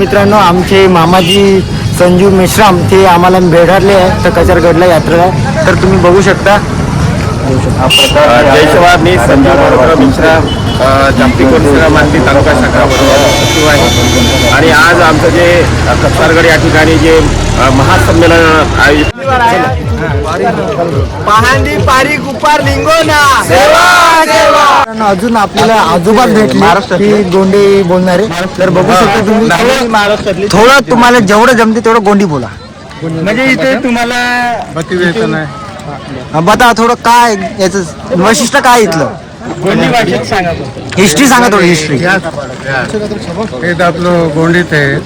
मित्रांनो आमचे मामाजी संजीव मेश्राम ते आम्हाला भेटारले आहे तर कचरगडला यात्रेला आहे. तर तुम्ही बघू शकता जय शिवाय मी संजीव मनोहर मिश्रा जागतिक परिसर मानवी तालुका शाखा सचिव आहे. आणि आज आमचं जे अ, कसारगड या ठिकाणी जे महासंमेलन आयोजित पहांडी पारी लिंगोना. मित्रांनो, अजून आपल्याला आजोबा भेटले की गोंडी बोलणारे. तर बघू शकता तुम्ही. थोडं तुम्हाला जेवढं जमते तेवढं गोंडी बोला. म्हणजे इथे तुम्हाला बता थोडं काय याचं वैशिष्ट्य काय इथलं? गोंडी भाषेत सांगा फक्त. हिस्ट्री सांगा थोडी हिस्ट्री. हे आपलं गोंडीत आहे.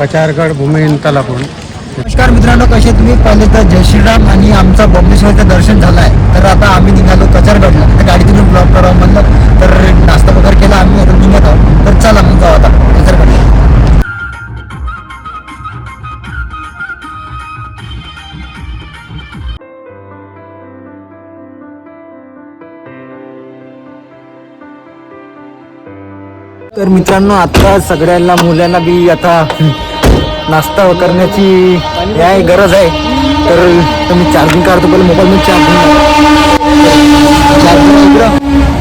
कचारगड भूमिहीन तलापूर. नमस्कार मित्रांनो कसे तुम्ही? पहिले तर जय श्रीराम आणि आमचा बॉम्बेश्वरचं दर्शन झालं आहे तर आता आम्ही निघालो कचरगडला तर गाडीतून ब्लॉक करावं म्हणलं तर नाश्ता वगैरे केला आम्ही आता निघत आहोत. तर चला मग जाऊ आता कचरगडला तर मित्रांनो आता सगळ्यांना मुलांना बी आता नाश्ता करण्याची आहे गरज आहे. तर मी चार्जिंग काढतो पहिले मोबाईल मध्ये चार्जिंग चार्जिंग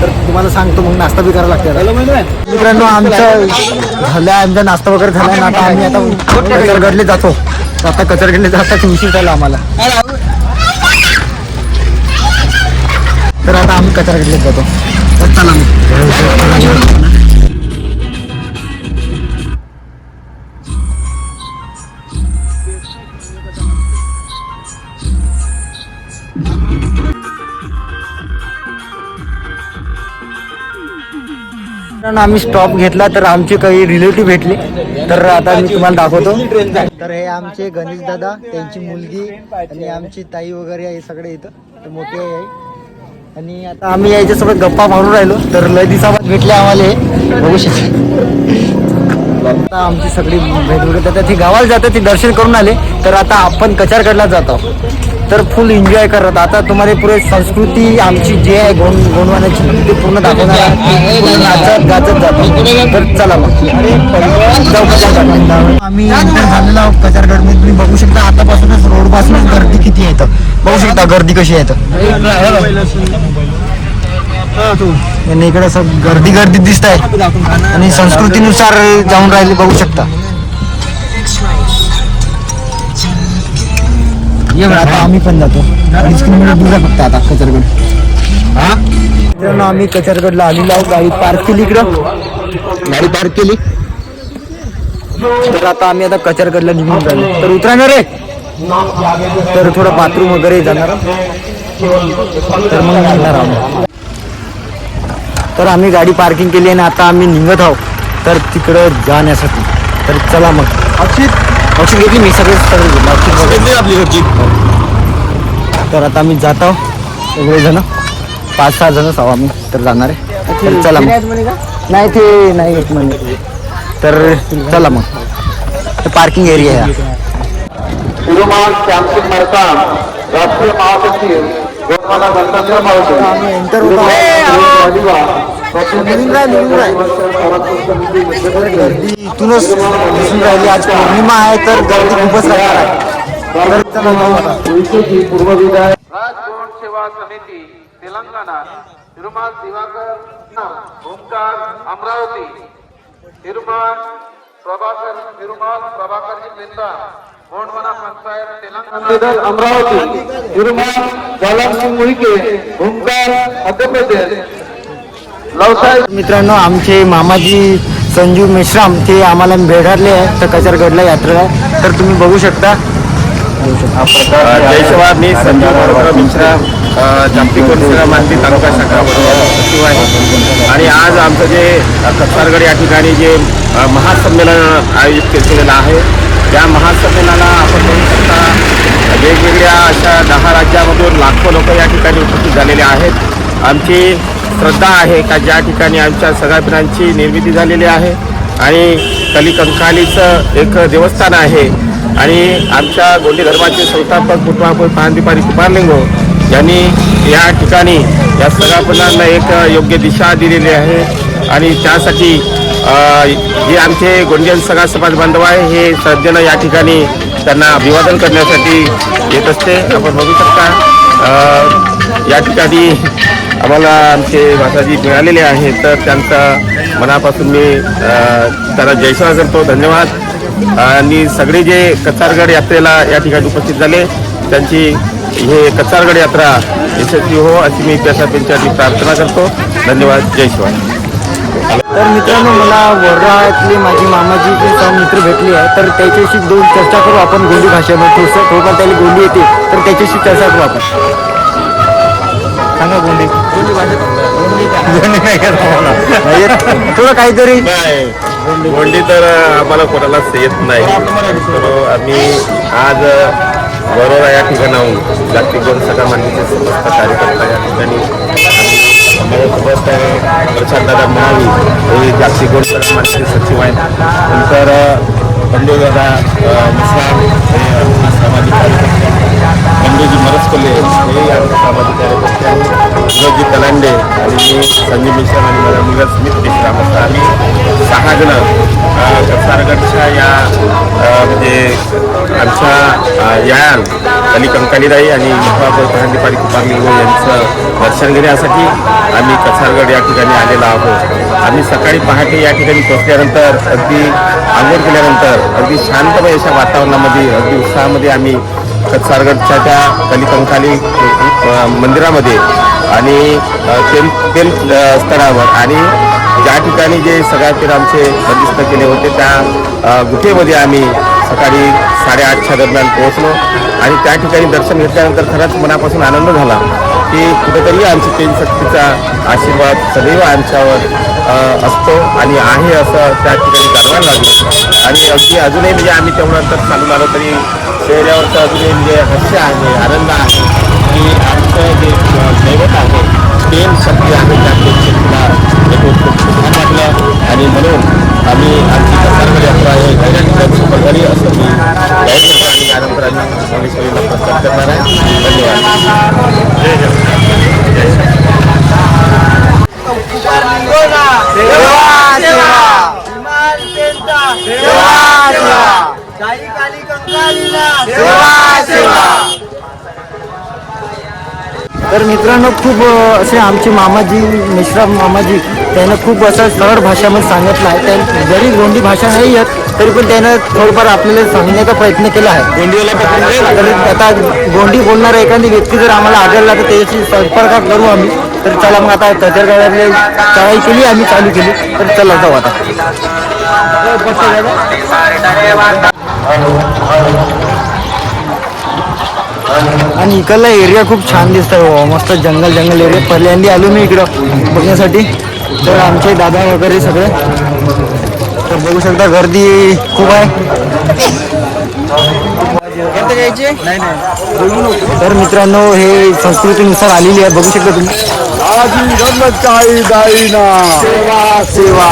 तर तुम्हाला सांगतो मग नाश्ता बी करायला लागते. मित्रांनो. आमचं झालं आहे आमचा नाश्ता वगैरे झाला ना आता आम्ही आता कचरगडले जातो. तर आता कचरगडले जाताच उशीर झाला आम्हाला. तर आता आम्ही कचरगडले जातो. चला मित्रांनो, आम्ही स्टॉप घेतला तर आमचे काही रिलेटिव्ह भेटले. तर आता मी तुम्हाला दाखवतो. तर हे आमचे गणेश दादा त्यांची मुलगी आणि आमची ताई वगैरे हे सगळे इथं. तर मोठे आहे. आणि आता आम्ही याच्यासोबत गप्पा मारून राहिलो. तर लय दिवसाबाद भेटले आम्हाला हे. बघू शकता. आता आमची सगळी भेट वगैरे आता ती गावाला जातात ते दर्शन करून आले. तर आता आपण कचारगडला जातो तर फुल एन्जॉय करत. आता तुम्हाला पुरे संस्कृती आमची जी आहे गोंड गोंडवाण्याची ती पूर्ण दाखवणार आहे. नाचत गाचत जातो. तर चला मग. जाऊ आम्ही झालेला झालेलो आहोत कचारगड तुम्ही बघू शकता आतापासूनच रोडपासूनच गर्दी किती येतं बघू शकता गर्दी कशी आहे आणि इकडे असं गर्दी गर्दी दिसत आहे आणि संस्कृतीनुसार जाऊन राहिले बघू शकता. आता आम्ही पण जातो. अडीच किलोमीटर दूर आहे फक्त आता कचरगड. मित्रांनो आम्ही कचरगडला आलेलो आहोत गाडी पार्क केली इकडं. गाडी पार्क केली. तर आता आम्ही आता कचरगडला निघून राहिलो तर उतरा रे. तर थोडं बाथरूम वगैरे जाणार. तर मग निघणार आहोत. तर आम्ही गाडी पार्किंग केली आणि आता आम्ही निघत आहोत. तर तिकडं जाण्यासाठी. तर चला मग. अक्षित अक्षित घेतली मी सगळे सगळे घेतले. आपली घरची. तर आता आम्ही जात आहोत सगळे जण पाच सहा जण आहो आम्ही तर जाणार आहे. तर चला मग. नाही ते नाही येत म्हणे. तर चला मग. तर पार्किंग एरिया आहे. राष्ट्रीय महासचिव गोपाला गणतंत्र आम्ही एंटर होतो. निघून राह, निघून राह. तर गर्दी इथूनच दिसून राहिली आज पौर्णिमा आहे तर गर्दी खूपच राहणार आहे. सेवा समिती तेलंगणा. तिरुमाल दिवाकर ओमकार अमरावती. तिरुमाल प्रभाकर तिरुमाल प्रभाकरजी मेहता गोंडवना पंचायत तेलंगणा. अमरावती. तिरुमाल जालमसिंग मुळके ओमकार मध्य प्रदेश मित्रांनो आमचे मामाजी संजीव मेश्राम ते आम्हाला भेटारले आहे तर कचरगडला यात्रेला. तर तुम्ही बघू शकता. जय मी संजीव तालुका शाखा सचिव आहे. आणि आज आमचं जे कसारगड या ठिकाणी जे महासंमेलन आयोजित केलेलं आहे त्या महासंमेलनाला आपण बघू शकता वेगवेगळ्या अशा दहा राज्यामधून लाखो लोक या ठिकाणी उपस्थित झालेले आहेत. आमची श्रद्धा आहे का ज्या ठिकाणी आमच्या सगळ्या निर्मिती झालेली आहे आणि कलिकंकालीचं एक देवस्थान आहे आणि आमच्या गोंडी धर्माचे संस्थापक कुटुंबापूर पानदीपारी कुमारलिंगो यांनी या ठिकाणी या सगळ्या एक योग्य दिशा दिलेली आहे आणि त्यासाठी जे आमचे गोंडियन सगळा समाज बांधव आहे हे श्रद्धेनं या ठिकाणी त्यांना अभिवादन करण्यासाठी येत असते. आपण बघू शकता या ठिकाणी आम्हाला आमचे माताजी मिळालेले आहेत तर त्यांचा मनापासून मी त्यांना जयस्वार करतो धन्यवाद. आणि सगळे जे कचारगड यात्रेला या ठिकाणी उपस्थित झाले त्यांची हे कचारगड यात्रा यशस्वी हो अशी मी त्यासाठी त्यांच्यासाठी प्रार्थना करतो. धन्यवाद जय शिवाय तर मित्रांनो मला वर्धातली माझी मामाजी मित्र भेटली आहे तर त्याच्याशी दोन चर्चा करू आपण गोंडी भाषेमध्ये. थोडंसं थोडंफार त्याला गोंडी येते तर त्याच्याशी चर्चा करू आपण. सांगा गोंडी. गोंडी नाही करत आम्हाला. म्हणजे थोडं काहीतरी. नाही. गोंडी तर आम्हाला कोणालाच येत नाही. तर आम्ही आज बरोरा या ठिकाणाहून जागतिक गोंड सगळा मान्यते समस्त कार्यकर्ता या ठिकाणी आम्ही माझ्यासोबत प्रशांतदादा म्हणावी हे जागतिक गोंड सगळा मान्यते सचिव आहेत. नंतर बंडूदादा मुस्लाम हे आमचे सामाजिक कार्यकर्ते आहेत. मरसकोले हे आमचे सामाजिक कार्यकर्ते विनोदजी कलांडे आणि मी संजय मिश्रा आणि माझा मुलगा असं आम्ही सहाजणं कसारगडच्या या म्हणजे आमच्या अ, आणि अली कंकालीदाई आणि महाबाबा पहांडीपाडी कुपारलिंगो यांचं दर्शन घेण्यासाठी आम्ही कसारगड या ठिकाणी आलेलो आहोत आम्ही सकाळी पहाटे या ठिकाणी पोहोचल्यानंतर अगदी आंघोळ केल्यानंतर अगदी शांतमय अशा वातावरणामध्ये अगदी उत्साहामध्ये आम्ही कत्सारगडच्या त्या कलिकंकाली मंदिरामध्ये आणि तेल तेल स्तरावर आणि ज्या ठिकाणी जे सगळ्यातील आमचे बंदिस्त केले होते त्या गुफेमध्ये आम्ही सकाळी साडेआठच्या दरम्यान पोहोचलो आणि त्या ठिकाणी दर्शन घेतल्यानंतर खरंच मनापासून आनंद झाला की कुठेतरी आमची तेल शक्तीचा आशीर्वाद सदैव आमच्यावर असतो आणि आहे असं त्या ठिकाणी जाणवायला लागलं. आणि अगदी अजूनही म्हणजे आम्ही तेवढं अंतर चालून आलो तरी चेहऱ्यावरचं अजूनही म्हणजे हास्य आहे आनंद आहे. की आमचं जे दैवत आहे प्रेम शक्ती आहे त्या पेन शक्तीला भेटून छान वाटलं. आणि म्हणून आम्ही आमची कसारगड यात्रा आहे. धैर्यात सफल झाली असं मी. जाहीर आणि यानंतर आम्ही स्वामी सोमेश्वरीला प्रस्ताव करणार आहे. धन्यवाद. जय जगन्नाथ तर मित्रांनो खूप असे आमचे मामाजी मिश्रा मामाजी त्यानं खूप असं सरळ भाषामध्ये सांगितलं आहे. त्या जरी गोंडी भाषा नाही येत तरी पण त्यानं थोडंफार आपल्याला सांगण्याचा प्रयत्न केला आहे. तर आता गोंडी बोलणारा एखादी व्यक्ती जर आम्हाला आढळला तर त्याच्याशी संपर्क करू आम्ही. तर चला मग आता कचरगाड्यातले चढाई केली आम्ही चालू केली. तर चला जाऊ आता. आणि इकडला एरिया खूप छान दिसतोय मस्त जंगल जंगल एरिया. पहिल्यांदा आलो मी इकडं बघण्यासाठी. तर आमचे दादा वगैरे सगळे. तर बघू शकता गर्दी खूप आहे. तर मित्रांनो हे संस्कृतीनुसार आलेली आहे. बघू शकता तुम्ही. सेवा सेवा।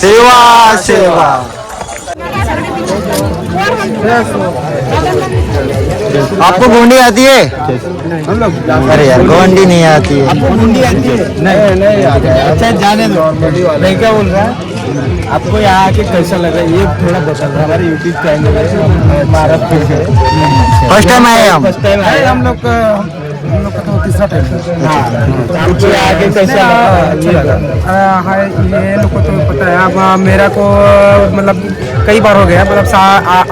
सेवा सेवा। आपको गोंडी आती है? अरे यार गोंडी नहीं आती है। आपको गोंडी आती है नहीं नहीं अच्छा जाने दो। मैं क्या बोल रहा है? आपको यहाँ आके कैसा लगा ये थोड़ा बता दो हमारे यूट्यूब चैनल है महाराष्ट्र फ़र्स्ट टाइम आए हम। फ़र्स्ट टाइम आए। हम लोग हम लोग का तो तीसरा टाइम कैसा लगा? हाँ ये लोग को तो पता है अब मेरा को मतलब कई बार हो गया मतलब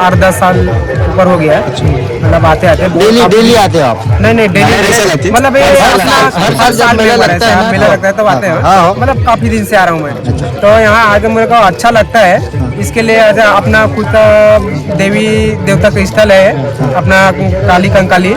आठ दस साल ऊपर हो गया। मतलब आते आते डेली डेली आते हो आप? नहीं नहीं डेली मतलब हर साल- मेला लगता है मेला तो- लगता है तब आते हाँ, हैं। हाँ। मतलब काफ़ी दिन से आ रहा हूँ मैं। तो यहाँ आके मेरे को अच्छा लगता है इसके लिए अपना खुद का देवी देवता का स्थल है, अपना काली कंकाली,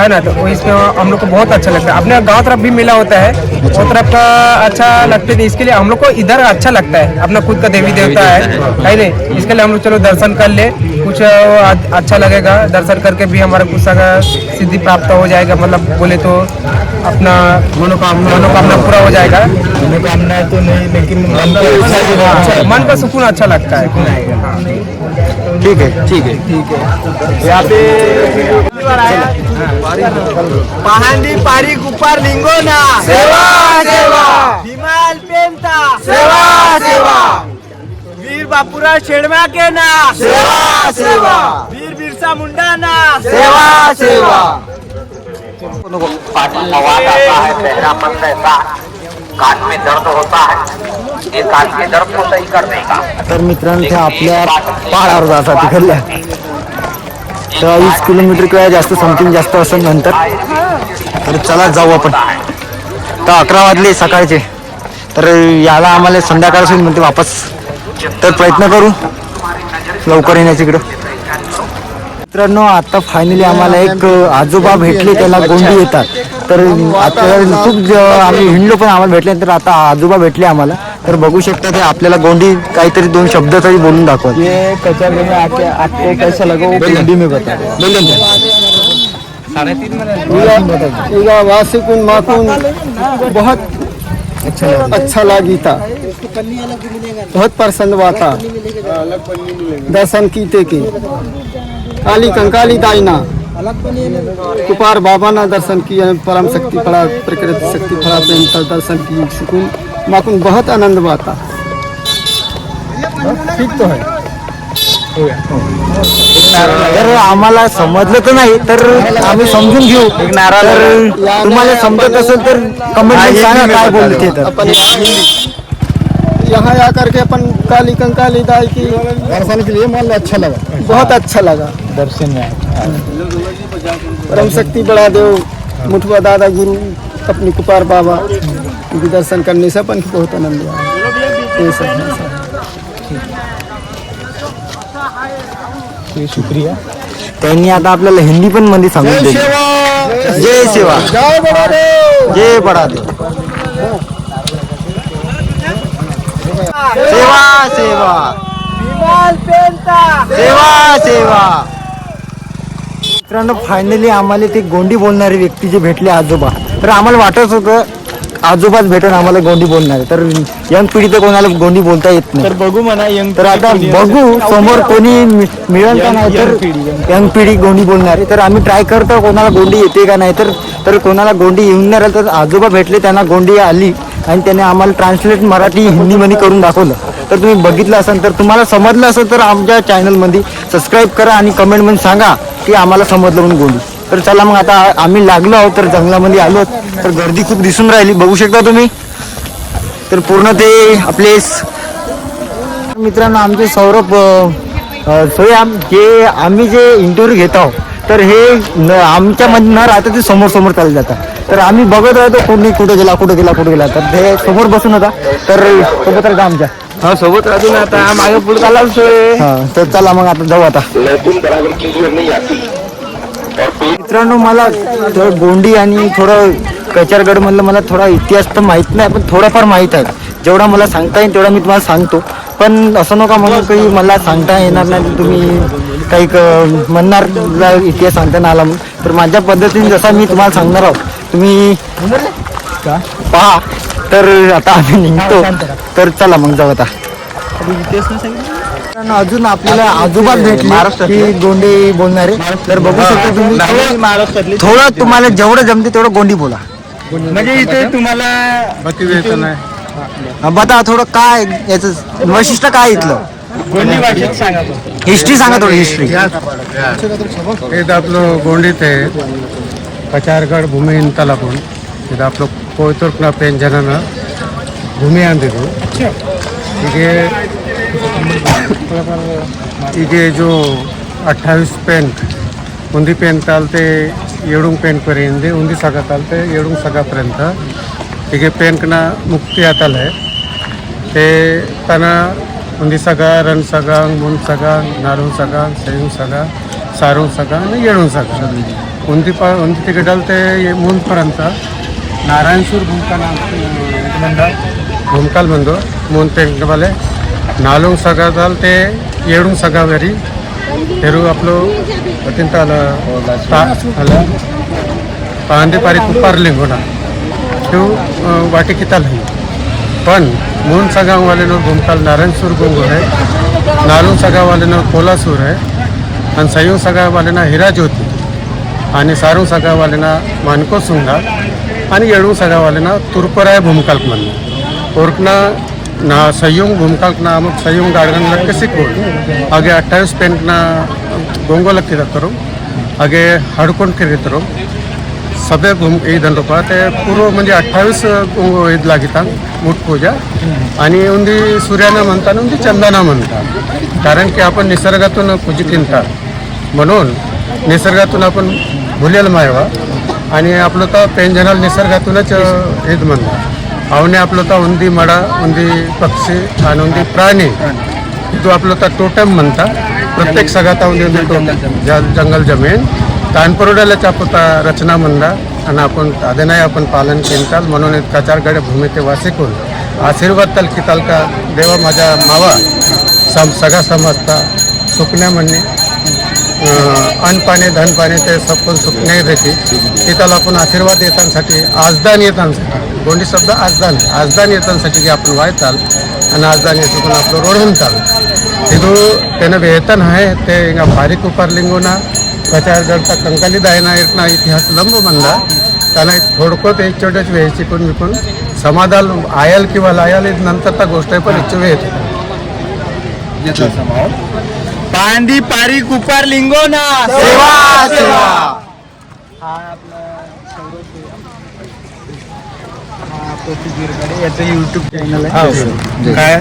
है ना? तो इसमें हम लोग को बहुत अच्छा लगता है। अपने गाँव तरफ़ भी मेला होता है, वो तरफ़ का अच्छा लगता है, इसके लिए हम लोग को इधर अच्छा लगता है, अपना खुद का देवी देवता है है नहीं? इसके लिए हम लोग चलो दर्शन कर ले, कुछ अच्छा लगेगा, दर्शन करके भी हमारा गुस्सा का सिद्धि प्राप्त हो जाएगा मतलब बोले तो। अपना मनोकामना मनोकामना पूरा हो जाएगा। मनोकामना तो नहीं लेकिन मन को अच्छा, मन का सुकून अच्छा लगता है। हाँ। ठीक है ठीक है। ठीक है। यहाँ पे पहांडी पारी गुप्पार लिंगोना। सेवा सेवा। हिमाल पेंता। सेवा सेवा। वीर बापूराव शेडमा के ना। सेवा सेवा। वीर बिरसा मुंडा ना। सेवा सेवा। तर मित्रांनो ते आपल्या पहाडावर जातात तिकडल्या. तर वीस किलोमीटर किंवा जास्त समथिंग जास्त असेल नंतर तर चला जाऊ आपण. तर अकरा वाजले सकाळचे. तर याला आम्हाला संध्याकाळ होईल म्हणते वापस. तर प्रयत्न करू. लवकर येण्याची इकडं. मित्रांनो आता फायनली आम्हाला एक आजोबा भेटले त्याला गोंडी येतात. तर आता खूप आम्ही हिंडलो पण आम्हाला भेटले तर आता आजोबा भेटले आम्हाला. तर बघू शकता ते आपल्याला गोंडी काहीतरी दोन शब्द तरी बोलून दाखवत ये कचरगढ़ में आके आपको कैसा लगा वो हिंदी में बता। पूरा वासिकुन माकुन बहुत अच्छा लगी। था। बहुत प्रसन्न हुआ था। दर्शन कीते के। काली कंकाली दाइना कुपार बाबा ना दर्शन किया परम शक्ति पड़ा प्रकृति शक्ति पड़ा प्रेम दर्शन की सुकून। माकुन बहुत आनंद था ठीक तो है। तर आम्हाला समजलं तर नाही तर आम्ही समजून घेऊ. तर तुम्हाला समजत असेल तर कमेंट सांगा काय बोलले ते तर. यहाँ आकर के अपन काली कंकाली दाई की दर्शन के लिए मन अच्छा लगा। बहुत अच्छा लगा। दर्शन में आए। परम शक्ति बड़ा देव मुठुआ दादा गुरु अपनी कुपार बाबा उनके दर्शन करने से अपन को बहुत आनंद आया ये सब शुक्रिया। त्यांनी आता आपल्याला हिंदी पण मध्ये सांगून दिली. जय सेवा जय बड़ा देव जय बडादे सेवा सेवा. सेवा सेवा. मित्रांनो फायनली आम्हाला ते गोंडी बोलणारे व्यक्ती जे भेटले आजोबा. तर आम्हाला वाटत होतं आजोबाच भेटून आम्हाला गोंडी बोलणारे तर यंग पिढी तर कोणाला गोंडी बोलता येत नाही. तर बघू म्हणा यंग तर आता बघू समोर कोणी मिळेल का नाही तर यंग पिढी गोंडी बोलणारे तर आम्ही ट्राय करतो कोणाला गोंडी येते का नाही. तर तर कोणाला गोंडी येऊन नाही राहिली तर आजोबा भेटले त्यांना गोंडी आली. आणि त्याने आम्हाला ट्रान्सलेट मराठी हिंदीमध्ये करून दाखवलं. तर तुम्ही बघितलं असेल तर तुम्हाला समजलं असेल तर आमच्या चॅनलमध्ये सबस्क्राईब करा आणि कमेंटमध्ये सांगा की आम्हाला समजलं म्हणून गोंडी तर चला मग आता आम्ही लागलो आहोत तर जंगलामध्ये आलो आहोत. तर गर्दी खूप दिसून राहिली. बघू शकता तुम्ही? तर पूर्ण ते आपले मित्रांनो आमचे सौरभ सोयाम जे आम्ही जे इंटरव्ह्यू घेत आहोत तर हे न आमच्या मध्ये न राहता ते समोर समोर चालले जातात. तर आम्ही बघत राहतो कोणी कुठे गेला कुठे गेला कुठे गेला. तर ते समोर बसून होता. तर सोबत राहता आमच्या. हा सोबत राहतो ना आता. मागे पुढे चालला हा तर चला मग आता जाऊ आता. मित्रांनो मला थोडं गोंडी आणि थोडं कचरगड मधलं मला थोडा इतिहास तर माहीत नाही पण थोडाफार माहीत आहे. जेवढा मला सांगता येईल तेवढा मी तुम्हाला सांगतो. पण असं नका म्हणून काही मला सांगता येणार नाही. तुम्ही काही क- म्हणणार इतिहास सांगता नाही आला. म्हणून तर माझ्या पद्धतीने जसा मी तुम्हाला सांगणार आहोत तुम्ही पहा. तर आता आम्ही निघतो. तर चला मग जाऊ आता. अजून आपल्याला आजोबाच भेटले की गोंडी बोलणारे. तर बघू शकता तुम्ही थोडं- थोडं तुम्हाला जेवढं जमते तेवढं गोंडी बोला. म्हणजे इथे तुम्हाला बता थोडं काय याच वैशिष्ट्य काय इथलं? हिस्ट्री सांगा थोडी हिस्ट्री. इथं आपलं गोंडीत आहे. पचारगड भूमिहीन पण इथं आपलं कोयतुर्कना पेन्शनानं भूमी देतो इथे इथे जो अठ्ठावीस पेन उंदी पेन चालते येडूंग पेंटपर्यंत उंदी सगा चालते येडूंग सगापर्यंत तिघेपेंकना मुक्ती जाताले ते ताना उंदी सगा रण सगांग मुंद सगांग नारूंग सगांग सयूंग सगांग सारूंग सगांग आणि येळूंग सगांग उंदी पा उंदी तिकेटाल ते मुंदपर्यंत నారాయణసూర్ భూమికాల్ భూమికాల్ మందు మూన్ పెంకవాలే నాలుగు సగాదాలు తే ఏడు సగా వరి తెరు అప్పుడు అతింత అలా పాంది పరి కుప్పారు లింగుడా शिव वाटिकेता है पण मून सगा वाले नो घूमकाल नारायणसूर गोंगो आहे नालू सगा वाले नो कोलासूर है आणि सयू सगा वाले ना हिरा ज्योती आणि सारू सगा वाले ना मानको सुंगा आणि येळू सगा वाले ना तुरपराय भूमकाल्क म्हणणं ओरकना ना संयुंग भूमकाल्क ना अमुक संयुंग गाडगन लक्के सिकोड आगे अठ्ठावीस पेंट ना गोंगो लक्की करू आगे हडकोंड किरी घुम इदन लोकं ते पूर्व म्हणजे अठ्ठावीस ईद लागिता मूठ पूजा. आणि उंदी सूर्यानं म्हणता उंदी चंदाना म्हणता. कारण की आपण निसर्गातून पूजी किनता म्हणून निसर्गातून आपण भुलेल मायवा. आणि आपलं तर पेंजनाल निसर्गातूनच ईद म्हणतात आवने आपलं तर उंदी मडा उंदी पक्षी आणि उंदी प्राणी तो आपलं तर टोटम म्हणता. प्रत्येक सगळ्यात उंदी जंगल जमीन. तानपरोड्याला चापता रचना म्हणला आणि आपण ಅದನ್ನೇ आपण पालन केलं म्हणून कचारगड भूमीते वासिकून आशीर्वाद तलकी तालका देवा माझ्या मावा. सम सगळा समजता सुकण्या म्हणणे अन्न पाणी धन पाणी ते सबकोण सुकण्या देते. तिथाला आपण आशीर्वाद येतांसाठी आजदान येतांसाठी. गोंडी शब्द आजदान? आजदान येतांसाठी जे आपण व्हायताल आणि आजदान येतून आपलं रोड चाल. तिथून त्यानं वेतन आहे ते हिंगा फारीक उपार ना कचारगडचा कंकाली दायना इतना इतिहास लंब म्हणला त्याला थोडकं ते छोट्याच वेळची पण विकून समाधान आयल किंवा लायल नंतर त्या गोष्ट आहे पण इच्छा वेळ पांदी पारी कुपार लिंगोना सेवा सेवा. हा आपला हा याचं युट्यूब चॅनल आहे. काय?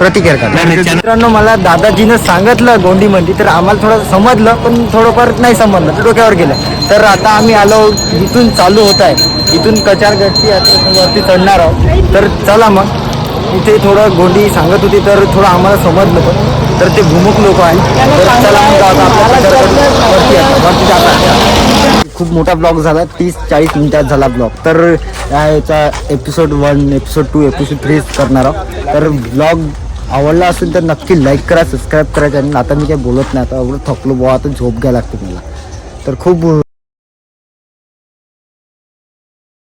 प्रतीक गिरकडे मित्रांनो मला दादाजीनं सांगितलं गोंडीमध्ये तर आम्हाला थोडं समजलं पण थोडंफार नाही समजलं तर डोक्यावर गेलं. तर आता आम्ही आलो इथून चालू होत आहे. इथून कचारगडची यात्रा वरती चढणार आहोत. तर चला मग. इथे थोडं गोंडी सांगत होती तर थोडं आम्हाला समजलं पण. तर ते भूमुख लोक आहेत. तर चला मग आहे, खूप मोठा ब्लॉग झाला तीस चाळीस मिनिटात झाला ब्लॉग. तर याचा episode one episode two episode three करणार आहोत. तर ब्लॉग आवडला असेल तर नक्की लाईक करा सबस्क्राईब करा. आणि आता मी काही बोलत नाही आता एवढं थकलो बुवा आता झोप घ्यायला लागते मला. तर खूप